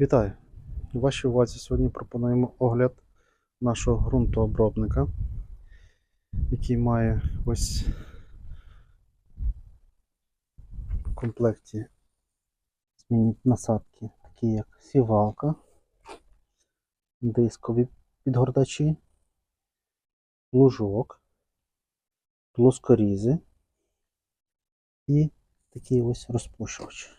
Вітаю! У вашій увазі сьогодні пропонуємо огляд нашого ґрунтообробника, який має ось в комплекті змінні насадки, такі як сівалка, дискові підгортачі, лужок, плоскорізи і такий ось розпушувач.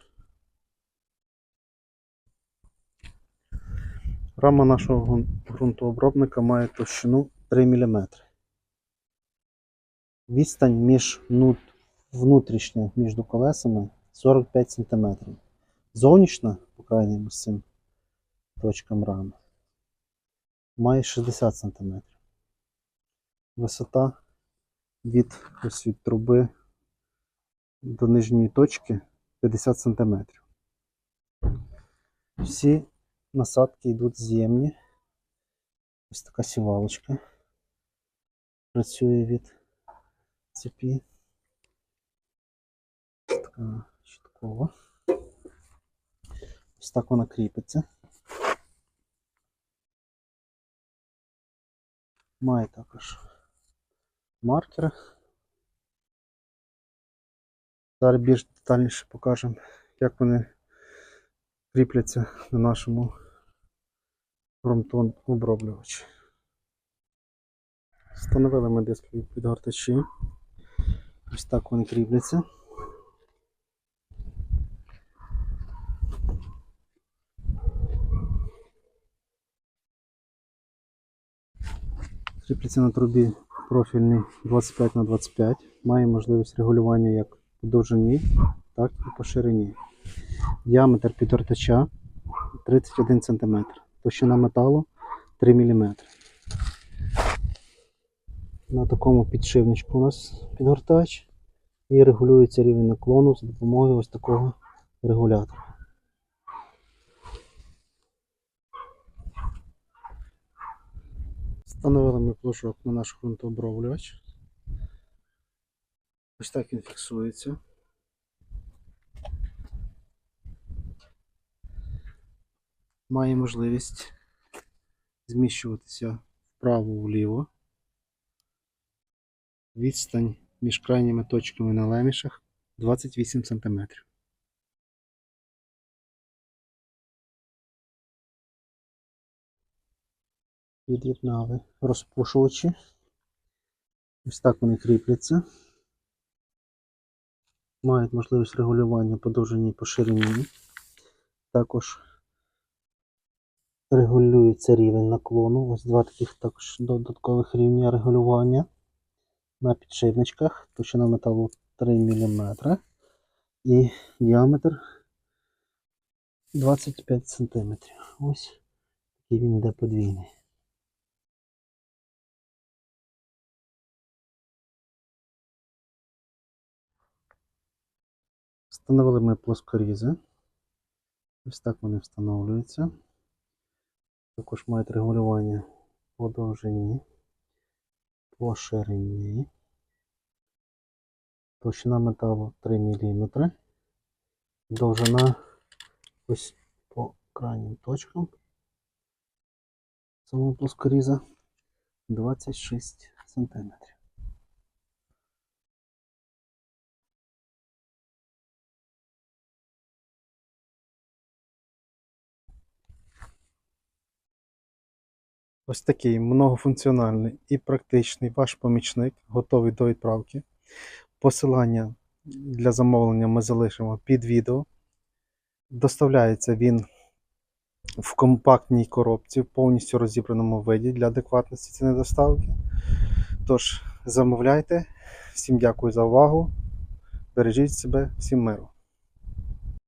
Рама нашого ґрун- ґрунтообробника має товщину 3 мм. Відстань між нут- внутрішня між колесами 45 см. Зовнішня, по крайньому з цим точкам рами, має 60 см. Висота від, ось від труби до нижньої точки 50 см. Всі насадки йдуть з'ємні. Ось така сівалочка. Працює від цепі. Така щиткова. Ось так вона кріпиться. Має також маркер. Зараз більш детальніше покажемо, як вони кріпляться на нашому ґрунтооброблювачі. Встановили ми дискові підгортачі. Ось так вони кріпляться. Кріпляться на трубі профільний 25 на 25 Має можливість регулювання як по довжині, так і по ширині. Діаметр підгортача 31 см. Товщина металу 3 мм. На такому підшипничку у нас підгортач і регулюється рівень наклону за допомогою ось такого регулятора. Встановили ми плужок на наш ґрунтооброблювач. Ось так він фіксується. Має можливість зміщуватися вправо-вліво. Відстань між крайніми точками на лемішах 28 см. Від'єднали розпушувачі. Ось так вони кріпляться. Мають можливість регулювання по довжині і по ширині. Також регулюється рівень наклону. Ось два таких також додаткових рівня регулювання на підшипничках. Товщина металу 3 мм і діаметр 25 см. Ось такий він йде подвійний. Встановили ми плоскорізи. Ось так вони встановлюються. Також мають регулювання по довжині, по ширині. Товщина металу 3 мм. Довжина ось по крайнім точкам самого плоскоріза 26 см. Ось такий многофункціональний і практичний ваш помічник, готовий до відправки. Посилання для замовлення ми залишимо під відео. Доставляється він в компактній коробці в повністю розібраному виді для адекватності ціни доставки. Тож, замовляйте. Всім дякую за увагу. Бережіть себе, всім миру.